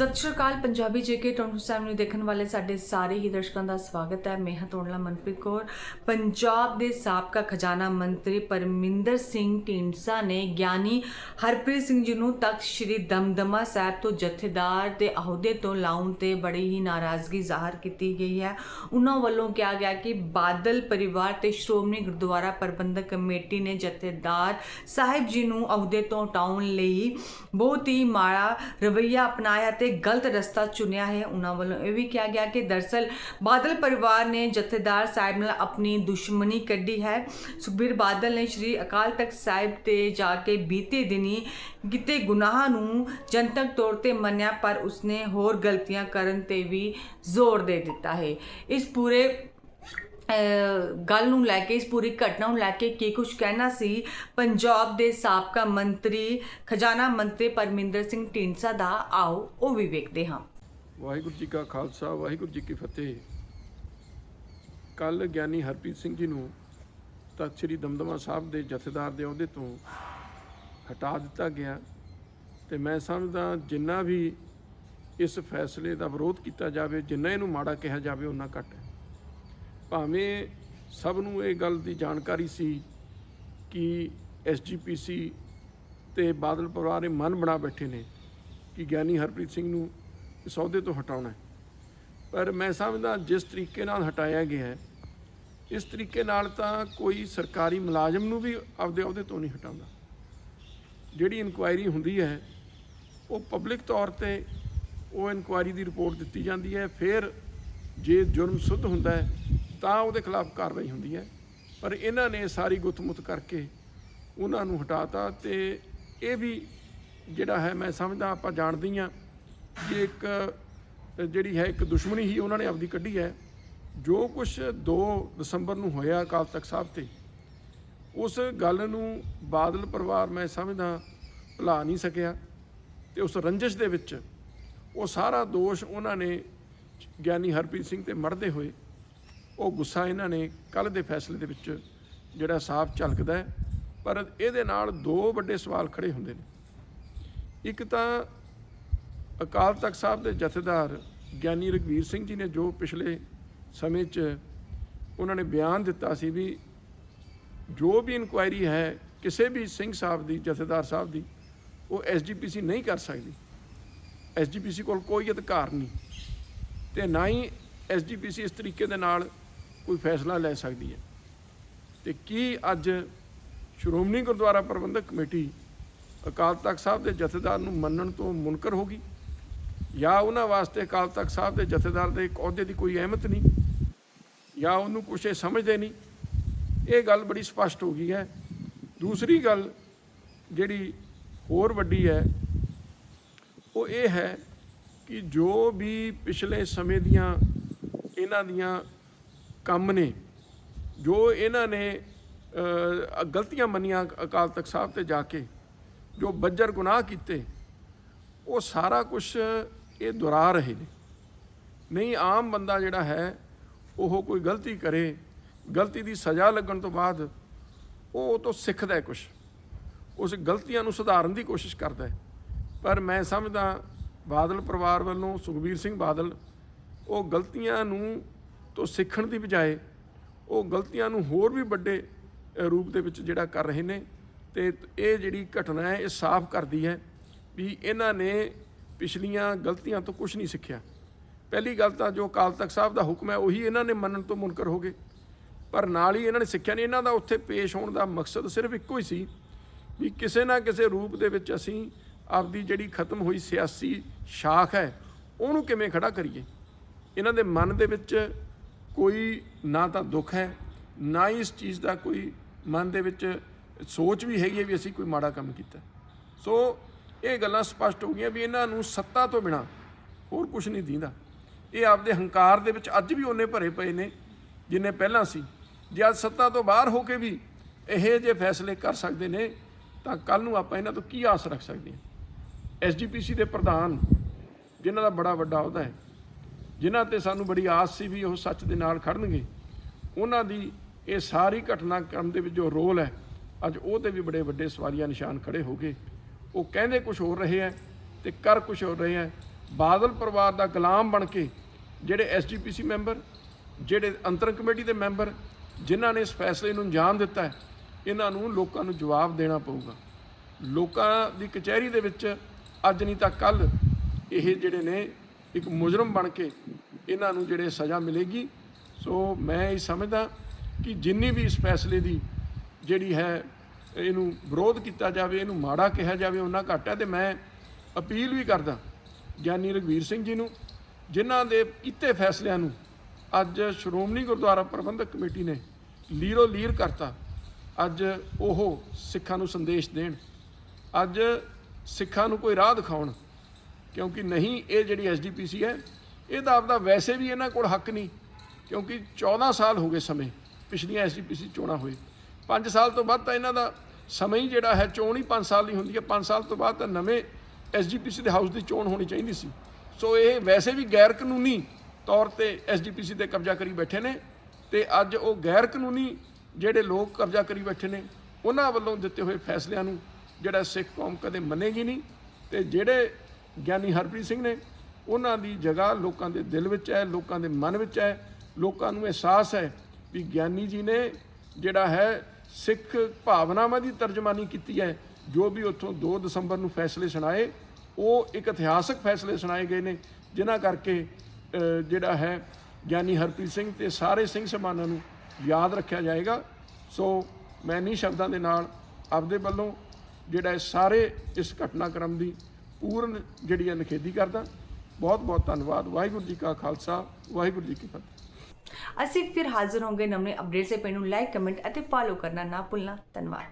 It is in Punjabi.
ਸਤਿ ਸ਼੍ਰੀ ਅਕਾਲ, ਪੰਜਾਬੀ ਜੇਕੇ 27 ਨੂੰ ਦੇਖਣ ਵਾਲੇ ਸਾਡੇ ਸਾਰੇ ਹੀ ਦਰਸ਼ਕਾਂ ਦਾ ਸਵਾਗਤ ਹੈ। ਮੈਂ ਹਾਂ ਤੋੜਲਾ ਮਨਪ੍ਰੀਤ ਕੌਰ। ਪੰਜਾਬ ਦੇ ਸਾਬਕਾ ਖਜ਼ਾਨਾ ਮੰਤਰੀ ਪਰਮਿੰਦਰ ਸਿੰਘ ਢੀਂਡਸਾ ਨੇ ਗਿਆਨੀ ਹਰਪ੍ਰੀਤ ਸਿੰਘ ਜੀ ਨੂੰ ਤਖਤ ਸ੍ਰੀ ਦਮਦਮਾ ਸਾਹਿਬ ਤੋਂ ਜਥੇਦਾਰ ਦੇ ਅਹੁਦੇ ਤੋਂ ਲਾਉਣ ਤੇ ਬੜੀ ਹੀ ਨਾਰਾਜ਼ਗੀ ਜ਼ਾਹਰ ਕੀਤੀ ਗਈ ਹੈ। ਉਹਨਾਂ ਵੱਲੋਂ ਕਿਹਾ ਗਿਆ ਕਿ ਬਾਦਲ ਪਰਿਵਾਰ ਤੇ ਸ਼੍ਰੋਮਣੀ ਗੁਰਦੁਆਰਾ ਪ੍ਰਬੰਧਕ ਕਮੇਟੀ ਨੇ ਜਥੇਦਾਰ ਸਾਹਿਬ ਜੀ ਨੂੰ ਅਹੁਦੇ ਤੋਂ ਹਟਾਉਣ ਲਈ ਬਹੁਤ ਹੀ ਮਾੜਾ ਰਵੱਈਆ ਅਪਣਾਇਆ ਤੇ ਗਲਤ ਰਸਤਾ ਚੁਣਿਆ ਹੈ ਉਹਨਾਂ ਵੱਲੋਂ। ਇਹ ਵੀ ਕਿਹਾ ਗਿਆ ਕਿ ਦਰਸਲ ਬਾਦਲ ਪਰਿਵਾਰ ਨੇ ਜਥੇਦਾਰ ਸਾਹਿਬ ਨਾਲ ਆਪਣੀ ਦੁਸ਼ਮਣੀ ਕੱਢੀ ਹੈ। ਸੁਖਬੀਰ ਬਾਦਲ ਨੇ ਸ਼੍ਰੀ ਅਕਾਲ ਤਖਤ ਸਾਹਿਬ ਤੇ ਜਾ ਕੇ ਬੀਤੇ ਦਿਨੀ ਕਿਤੇ ਗੁਨਾਹ ਨੂੰ ਜਨਤਕ ਤੌਰ ਤੇ ਮੰਨਿਆ, ਪਰ ਉਸਨੇ ਹੋਰ ਗਲਤੀਆਂ ਕਰਨ ਤੇ ਵੀ ਜ਼ੋਰ ਦੇ ਦਿੱਤਾ ਹੈ। ਇਸ ਪੂਰੇ ਗੱਲ ਨੂੰ ਲੈ ਕੇ, ਇਸ ਪੂਰੀ ਘਟਨਾ ਨੂੰ ਲੈ ਕੇ ਕੀ ਕੁਝ ਕਹਿਣਾ ਸੀ? ਪੰਜਾਬ ਦੇ ਸਾਬਕਾ ਮੰਤਰੀ, ਖਜ਼ਾਨਾ ਮੰਤਰੀ ਪਰਮਿੰਦਰ ਸਿੰਘ ਢੀਂਡਸਾ ਦਾ। ਆਓ, ਉਹ ਵੀ ਵੇਖਦੇ ਹਾਂ। ਵਾਹਿਗੁਰੂ ਜੀ ਕਾ ਖਾਲਸਾ, ਵਾਹਿਗੁਰੂ ਜੀ ਕੀ ਫਤਿਹ। ਕੱਲ ਗਿਆਨੀ ਹਰਪ੍ਰੀਤ ਸਿੰਘ ਜੀ ਨੂੰ ਤਖਤ ਸ੍ਰੀ ਦਮਦਮਾ ਸਾਹਿਬ ਦੇ ਜਥੇਦਾਰ ਦੇ ਅਹੁਦੇ ਤੋਂ ਹਟਾ ਦਿੱਤਾ ਗਿਆ। ਤੇ ਮੈਂ ਸਮਝਦਾ ਜਿੰਨਾ ਵੀ ਇਸ ਫੈਸਲੇ ਦਾ ਵਿਰੋਧ ਕੀਤਾ ਜਾਵੇ, ਜਿੰਨਾ ਇਹਨੂੰ ਮਾੜਾ ਕਿਹਾ ਜਾਵੇ ਉਹਨਾਂ ਘੱਟ ਹੈ। ਭਾਵੇਂ ਸਭ ਨੂੰ ਇਹ ਗੱਲ ਦੀ ਜਾਣਕਾਰੀ ਸੀ ਕਿ ਐਸਜੀਪੀਸੀ ਤੇ ਬਾਦਲ ਪਰਿਵਾਰ ਇਹ ਮਨ ਬਣਾ ਬੈਠੇ ਨੇ ਕਿ ਗਿਆਨੀ ਹਰਪ੍ਰੀਤ ਸਿੰਘ ਨੂੰ ਇਸ ਅਹੁਦੇ ਤੋਂ ਹਟਾਉਣਾ ਪਰ ਮੈਂ ਸਮਝਦਾ ਜਿਸ ਤਰੀਕੇ ਨਾਲ ਹਟਾਇਆ ਗਿਆ ਹੈ, ਇਸ ਤਰੀਕੇ ਨਾਲ ਤਾਂ ਕੋਈ ਸਰਕਾਰੀ ਮੁਲਾਜ਼ਮ ਨੂੰ ਵੀ ਆਪਦੇ ਅਹੁਦੇ ਤੋਂ ਨਹੀਂ ਹਟਾਉਂਦਾ। ਜਿਹੜੀ ਇਨਕੁਆਇਰੀ ਹੁੰਦੀ ਹੈ, ਉਹ ਪਬਲਿਕ ਤੌਰ ਤੇ ਉਹ ਇਨਕੁਆਇਰੀ ਦੀ ਰਿਪੋਰਟ ਦਿੱਤੀ ਜਾਂਦੀ ਹੈ, ਫਿਰ ਜੇ ਜੁਰਮ ਸੁੱਧ ਹੁੰਦਾ ਹੈ, ਤਾਂ ਉਹਦੇ ਖਿਲਾਫ ਕਾਰਵਾਈ ਹੁੰਦੀ ਹੈ। ਪਰ ਇਹਨਾਂ ਨੇ ਸਾਰੀ ਗੁੱਥਮੁੱਥ ਕਰਕੇ ਉਹਨਾਂ ਨੂੰ ਹਟਾਤਾ ਤੇ ਇਹ ਵੀ ਜਿਹੜਾ ਹੈ, ਮੈਂ ਸਮਝਦਾ ਆਪਾਂ ਜਾਣਦੇ ਹਾਂ ਕਿ ਇੱਕ, ਜਿਹੜੀ ਹੈ, ਇੱਕ ਦੁਸ਼ਮਣੀ ਹੀ ਉਹਨਾਂ ਨੇ ਆਪਦੀ ਕੱਢੀ ਹੈ। ਜੋ ਕੁਝ 2 ਦਸੰਬਰ ਨੂੰ ਹੋਇਆ ਅਕਾਲ ਤਖਤ ਸਾਹਿਬ ਤੇ, ਉਸ ਗੱਲ ਨੂੰ ਬਾਦਲ ਪਰਿਵਾਰ ਮੈਂ ਸਮਝਦਾ ਭੁਲਾ ਨਹੀਂ ਸਕਿਆ ਤੇ ਉਸ ਰੰਜਿਸ਼ ਦੇ ਵਿੱਚ ਉਹ ਸਾਰਾ ਦੋਸ਼ ਉਹਨਾਂ ਨੇ ਗਿਆਨੀ ਹਰਪ੍ਰੀਤ ਸਿੰਘ ਤੇ ਮਰਦੇ ਹੋਏ ਉਹ ਗੁੱਸਾ ਇਹਨਾਂ ਨੇ ਕੱਲ ਦੇ ਫੈਸਲੇ ਦੇ ਵਿੱਚ ਜਿਹੜਾ ਸਾਫ਼ ਝਲਕਦਾ ਹੈ, ਪਰ ਇਹਦੇ ਨਾਲ ਦੋ ਵੱਡੇ ਸਵਾਲ ਖੜੇ ਹੁੰਦੇ ਨੇ। ਇੱਕ ਤਾਂ ਅਕਾਲ ਤਖਤ ਸਾਹਿਬ ਦੇ ਜਥੇਦਾਰ ਗਿਆਨੀ ਰਗਵੀਰ ਸਿੰਘ ਜੀ ਨੇ ਜੋ ਪਿਛਲੇ ਸਮੇਂ 'ਚ ਉਹਨਾਂ ਨੇ ਬਿਆਨ ਦਿੱਤਾ ਸੀ ਵੀ ਜੋ ਵੀ ਇਨਕੁਆਇਰੀ ਹੈ, ਕਿਸੇ ਵੀ ਸਿੰਘ ਸਾਹਿਬ ਦੀ, ਜਥੇਦਾਰ ਸਾਹਿਬ ਦੀ, ਉਹ ਐਸਜੀਪੀਸੀ ਨਹੀਂ ਕਰ ਸਕਦੀ। ਐਸਜੀਪੀਸੀ ਕੋਲ ਕੋਈ ਅਧਿਕਾਰ ਨਹੀਂ। ਤੇ ਨਾ ਹੀ ਐਸਜੀਪੀਸੀ ਇਸ ਤਰੀਕੇ ਦੇ ਨਾਲ ਕੋਈ ਫੈਸਲਾ ਲੈ ਸਕਦੀ ਹੈ। ਤੇ ਕੀ ਅੱਜ ਸ਼੍ਰੋਮਣੀ ਗੁਰਦੁਆਰਾ ਪ੍ਰਬੰਧਕ ਕਮੇਟੀ ਅਕਾਲ ਤਖਤ ਸਾਹਿਬ ਦੇ ਜਥੇਦਾਰ ਨੂੰ ਮੰਨਣ ਤੋਂ ਮੁਨਕਰ ਹੋ ਗਈ? ਜਾਂ ਉਹਨਾਂ ਵਾਸਤੇ ਅਕਾਲ ਤਖਤ ਸਾਹਿਬ ਦੇ ਜਥੇਦਾਰ ਦੇ ਇੱਕ ਅਹੁਦੇ ਦੀ ਕੋਈ ਅਹਿਮਤ ਨਹੀਂ? ਜਾਂ ਉਹਨੂੰ ਕੁਛ ਇਹ ਸਮਝਦੇ ਨਹੀਂ? ਇਹ ਗੱਲ ਬੜੀ ਸਪਸ਼ਟ ਹੋ ਗਈ ਹੈ। ਦੂਸਰੀ ਗੱਲ ਜਿਹੜੀ ਹੋਰ ਵੱਡੀ ਹੈ, ਉਹ ਇਹ ਹੈ ਕਿ ਜੋ ਵੀ ਪਿਛਲੇ ਸਮੇਂ ਦੀਆਂ ਇਹਨਾਂ ਦੀਆਂ ਕੰਮ ਨੇ, ਜੋ ਇਹਨਾਂ ਨੇ ਗਲਤੀਆਂ ਮੰਨੀਆਂ ਅਕਾਲ ਤਖਤ ਸਾਹਿਬ ਤੇ ਜਾ ਕੇ, ਜੋ ਬੱਜਰ ਗੁਨਾਹ ਕੀਤੇ, ਉਹ ਸਾਰਾ ਕੁਝ ਇਹ ਦੁਹਰਾ ਰਹੇ ਨੇ। ਨਹੀਂ, ਆਮ ਬੰਦਾ ਜਿਹੜਾ ਹੈ, ਉਹ ਕੋਈ ਗਲਤੀ ਕਰੇ, ਗਲਤੀ ਦੀ ਸਜ਼ਾ ਲੱਗਣ ਤੋਂ ਬਾਅਦ ਉਹ ਉਹ ਤੋਂ ਸਿੱਖਦਾ ਹੈ ਕੁਝ ਉਸ ਗਲਤੀਆਂ ਨੂੰ ਸੁਧਾਰਨ ਦੀ ਕੋਸ਼ਿਸ਼ ਕਰਦਾ ਹੈ। ਪਰ ਮੈਂ ਸਮਝਦਾ ਬਾਦਲ ਪਰਿਵਾਰ ਵੱਲੋਂ ਸੁਖਬੀਰ ਸਿੰਘ ਬਾਦਲ, ਉਹ ਗਲਤੀਆਂ ਨੂੰ ਤੋਂ ਸਿੱਖਣ ਦੀ ਬਜਾਏ, ਉਹ ਗਲਤੀਆਂ ਨੂੰ ਹੋਰ ਵੀ ਵੱਡੇ ਰੂਪ ਦੇ ਵਿੱਚ ਜਿਹੜਾ ਕਰ ਰਹੇ ਨੇ ਤੇ ਇਹ ਜਿਹੜੀ ਘਟਨਾ ਹੈ, ਇਹ ਸਾਫ਼ ਕਰਦੀ ਹੈ ਵੀ ਇਹਨਾਂ ਨੇ ਪਿਛਲੀਆਂ ਗਲਤੀਆਂ ਤੋਂ ਕੁਝ ਨਹੀਂ ਸਿੱਖਿਆ। ਪਹਿਲੀ ਗੱਲ ਤਾਂ ਜੋ ਅਕਾਲ ਤਖਤ ਸਾਹਿਬ ਦਾ ਹੁਕਮ ਹੈ, ਉਹੀ ਇਹਨਾਂ ਨੇ ਮੰਨਣ ਤੋਂ ਮੁਨਕਰ ਹੋ ਗਏ। ਪਰ ਨਾਲ ਹੀ ਇਹਨਾਂ ਨੇ ਸਿੱਖਿਆ ਨਹੀਂ, ਇਹਨਾਂ ਦਾ ਉੱਥੇ ਪੇਸ਼ ਹੋਣ ਦਾ ਮਕਸਦ ਸਿਰਫ ਇੱਕੋ ਹੀ ਸੀ ਵੀ ਕਿਸੇ ਨਾ ਕਿਸੇ ਰੂਪ ਦੇ ਵਿੱਚ ਅਸੀਂ ਆਪਦੀ ਜਿਹੜੀ ਖਤਮ ਹੋਈ ਸਿਆਸੀ ਸ਼ਾਖ ਹੈ, ਉਹਨੂੰ ਕਿਵੇਂ ਖੜਾ ਕਰੀਏ? ਇਹਨਾਂ ਦੇ ਮਨ ਦੇ ਵਿੱਚ ਕੋਈ ਨਾ ਤਾਂ ਦੁੱਖ ਹੈ, ਨਾ ਹੀ ਇਸ ਚੀਜ਼ ਦਾ ਕੋਈ ਮਨ ਦੇ ਵਿੱਚ ਸੋਚ ਵੀ ਹੈਗੀ ਹੈ ਵੀ ਅਸੀਂ ਕੋਈ ਮਾੜਾ ਕੰਮ ਕੀਤਾ। ਸੋ ਇਹ ਗੱਲਾਂ ਸਪਸ਼ਟ ਹੋ ਗਈਆਂ ਵੀ ਇਹਨਾਂ ਨੂੰ ਸੱਤਾ ਤੋਂ ਬਿਨਾ ਹੋਰ ਕੁਝ ਨਹੀਂ ਦਿੰਦਾ। ਇਹ ਆਪਦੇ ਹੰਕਾਰ ਦੇ ਵਿੱਚ ਅੱਜ ਵੀ ਉਹਨੇ ਭਰੇ ਪਏ ਨੇ, ਜਿੰਨੇ ਪਹਿਲਾਂ ਸੀ। ਜੇ ਅੱਜ ਸੱਤਾ ਤੋਂ ਬਾਹਰ ਹੋ ਕੇ ਵੀ ਇਹ ਜੇ ਫੈਸਲੇ ਕਰ ਸਕਦੇ ਨੇ, ਤਾਂ ਕੱਲ ਨੂੰ ਆਪਾਂ ਇਹਨਾਂ ਤੋਂ ਕੀ ਆਸ ਰੱਖ ਸਕਦੇ ਹਾਂ? ਐਸਜੀਪੀਸੀ ਦੇ ਪ੍ਰਧਾਨ, ਜਿਨ੍ਹਾਂ ਦਾ ਬੜਾ ਵੱਡਾ ਅਹੁਦਾ ਹੈ, ਜਿਨ੍ਹਾਂ ਤੇ ਸਾਨੂੰ ਬੜੀ ਆਸ ਸੀ ਵੀ ਉਹ ਸੱਚ ਦੇ ਨਾਲ ਖੜਨਗੇ, ਉਹਨਾਂ ਦੀ ਇਹ ਸਾਰੀ ਘਟਨਾਕ੍ਰਮ ਦੇ ਵਿੱਚ ਜੋ ਰੋਲ ਹੈ, ਅੱਜ ਉਹ ਤੇ ਵੀ ਬੜੇ ਵੱਡੇ ਸਵਾਲੀਆ ਨਿਸ਼ਾਨ ਖੜੇ ਹੋ ਗਏ। ਉਹ ਕਹਿੰਦੇ ਕੁਝ ਹੋਰ ਰਹੇ ਹੈ ਤੇ ਕਰ ਕੁਝ ਹੋਰ ਰਹੇ ਹੈ। ਬਾਦਲ ਪਰਿਵਾਰ ਦਾ ਗੁਲਾਮ ਬਣ ਕੇ ਜਿਹੜੇ ਐਸਜੀਪੀਸੀ ਮੈਂਬਰ, ਜਿਹੜੇ ਅੰਤਰ ਕਮੇਟੀ ਦੇ ਮੈਂਬਰ, ਜਿਨ੍ਹਾਂ ਨੇ ਇਸ ਫੈਸਲੇ ਨੂੰ ਅੰਜਾਮ ਦਿੱਤਾ ਹੈ, ਇਹਨਾਂ ਨੂੰ ਲੋਕਾਂ ਨੂੰ ਜਵਾਬ ਦੇਣਾ ਪਊਗਾ। ਲੋਕਾਂ ਦੀ ਕਚਹਿਰੀ ਦੇ ਵਿੱਚ ਅੱਜ ਨਹੀਂ ਤਾਂ ਕੱਲ ਇਹ ਜਿਹੜੇ ਨੇ ਇੱਕ ਮੁਜਰਮ ਬਣ ਕੇ ਇਹਨਾਂ ਨੂੰ ਜਿਹੜੇ ਸਜ਼ਾ ਮਿਲੇਗੀ। ਸੋ ਮੈਂ ਇਹ ਸਮਝਦਾ ਕਿ ਜਿੰਨੀ ਵੀ ਇਸ ਫੈਸਲੇ ਦੀ ਜਿਹੜੀ ਹੈ ਇਹਨੂੰ ਵਿਰੋਧ ਕੀਤਾ ਜਾਵੇ, ਇਹਨੂੰ ਮਾੜਾ ਕਿਹਾ ਜਾਵੇ, ਉਹਨਾਂ ਘੱਟ ਹੈ। ਤੇ ਮੈਂ ਅਪੀਲ ਵੀ ਕਰਦਾ ਗਿਆਨੀ ਰਘਵੀਰ ਸਿੰਘ ਜੀ ਨੂੰ, ਜਿਨ੍ਹਾਂ ਦੇ ਕੀਤੇ ਫੈਸਲਿਆਂ ਨੂੰ ਅੱਜ ਸ਼੍ਰੋਮਣੀ ਗੁਰਦੁਆਰਾ ਪ੍ਰਬੰਧਕ ਕਮੇਟੀ ਨੇ ਲੀਰੋ ਲੀਰ ਕਰਤਾ। ਅੱਜ ਉਹ ਸਿੱਖਾਂ ਨੂੰ ਸੰਦੇਸ਼ ਦੇਣ। ਅੱਜ ਸਿੱਖਾਂ ਨੂੰ ਕੋਈ ਰਾਹ ਦਿਖਾਉਣ, ਕਿਉਂਕਿ ਨਹੀਂ, ਇਹ ਜਿਹੜੀ ਐਸਜੀਪੀਸੀ ਹੈ ਇਹਦਾ ਆਪਦਾ ਵੈਸੇ ਵੀ ਇਹਨਾਂ ਕੋਲ ਹੱਕ ਨਹੀਂ, ਕਿਉਂਕਿ 14 ਸਾਲ ਹੋ ਗਏ ਸਮੇਂ ਪਿਛਲੀਆਂ ਐਸਜੀਪੀਸੀ ਚੋਣਾਂ ਹੋਏ। 5 ਸਾਲ ਤੋਂ ਬਾਅਦ ਤਾਂ ਇਹਨਾਂ ਦਾ ਸਮਾਂ ਹੀ ਜਿਹੜਾ ਹੈ, ਚੋਣ ਹੀ 5 ਸਾਲ ਦੀ ਹੁੰਦੀ ਹੈ। 5 ਸਾਲ ਤੋਂ ਬਾਅਦ ਤਾਂ ਨਵੇਂ ਐਸਜੀਪੀਸੀ ਦੇ ਹਾਊਸ ਦੀ ਚੋਣ ਹੋਣੀ ਚਾਹੀਦੀ ਸੀ। ਸੋ ਇਹ ਵੈਸੇ ਵੀ ਗੈਰ ਕਾਨੂੰਨੀ ਤੌਰ ਤੇ ਐਸਜੀਪੀਸੀ ਤੇ ਕਬਜ਼ਾ ਕਰੀ ਬੈਠੇ ਨੇ ਤੇ ਅੱਜ ਉਹ ਗੈਰ ਕਾਨੂੰਨੀ ਜਿਹੜੇ ਲੋਕ ਕਬਜ਼ਾ ਕਰੀ ਬੈਠੇ ਨੇ, ਉਹਨਾਂ ਵੱਲੋਂ ਦਿੱਤੇ ਹੋਏ ਫੈਸਲਿਆਂ ਨੂੰ ਜਿਹੜਾ ਸਿੱਖ ਕੌਮ ਕਦੇ ਮੰਨੇਗੀ ਨਹੀਂ ਤੇ ਜਿਹੜੇ ਗਿਆਨੀ ਹਰਪ੍ਰੀਤ ਸਿੰਘ ਨੇ ਉਹਨਾਂ ਦੀ ਜਗ੍ਹਾ ਲੋਕਾਂ ਦੇ ਦਿਲ ਵਿੱਚ ਹੈ, ਲੋਕਾਂ ਦੇ ਮਨ ਵਿੱਚ ਹੈ, ਲੋਕਾਂ ਨੂੰ ਅਹਿਸਾਸ ਹੈ ਵੀ ਗਿਆਨੀ ਜੀ ਨੇ ਜਿਹੜਾ ਹੈ ਸਿੱਖ ਭਾਵਨਾਵਾਂ ਦੀ ਤਰਜਮਾਨੀ ਕੀਤੀ ਹੈ, ਜੋ ਵੀ ਉੱਥੋਂ 2 ਦਸੰਬਰ ਨੂੰ ਫੈਸਲੇ ਸੁਣਾਏ, ਉਹ ਇੱਕ ਇਤਿਹਾਸਕ ਫੈਸਲੇ ਸੁਣਾਏ ਗਏ ਨੇ, ਜਿਨ੍ਹਾਂ ਕਰਕੇ ਜਿਹੜਾ ਹੈ ਗਿਆਨੀ ਹਰਪ੍ਰੀਤ ਸਿੰਘ ਤੇ ਸਾਰੇ ਸਿੰਘ ਸਮਾਨਾਂ ਨੂੰ ਯਾਦ ਰੱਖਿਆ ਜਾਏਗਾ। ਸੋ ਮੈਂ ਇਨ੍ਹੀਂ ਸ਼ਬਦਾਂ ਦੇ ਨਾਲ ਆਪਦੇ ਵੱਲੋਂ ਜਿਹੜਾ ਇਹ ਸਾਰੇ ਇਸ ਘਟਨਾਕ੍ਰਮ ਦੀ ਪੂਰਨ ਜਿਹੜੀ ਹੈ ਨਿਖੇਧੀ ਕਰਦਾ। ਬਹੁਤ ਬਹੁਤ ਧੰਨਵਾਦ। ਵਾਹਿਗੁਰੂ ਜੀ ਕਾ ਖਾਲਸਾ, ਵਾਹਿਗੁਰੂ ਜੀ ਕੀ ਫਤਿਹ। ਅਸੀਂ ਫਿਰ ਹਾਜ਼ਰ ਹੋਵਾਂਗੇ ਨਵੇਂ ਅਪਡੇਟਸ ਦੇ ਪੈਨ ਲਾਈਕ, ਕਮੈਂਟ ਅਤੇ ਫੋਲੋ ਕਰਨਾ ਨਾ ਭੁੱਲਣਾ। ਧੰਨਵਾਦ।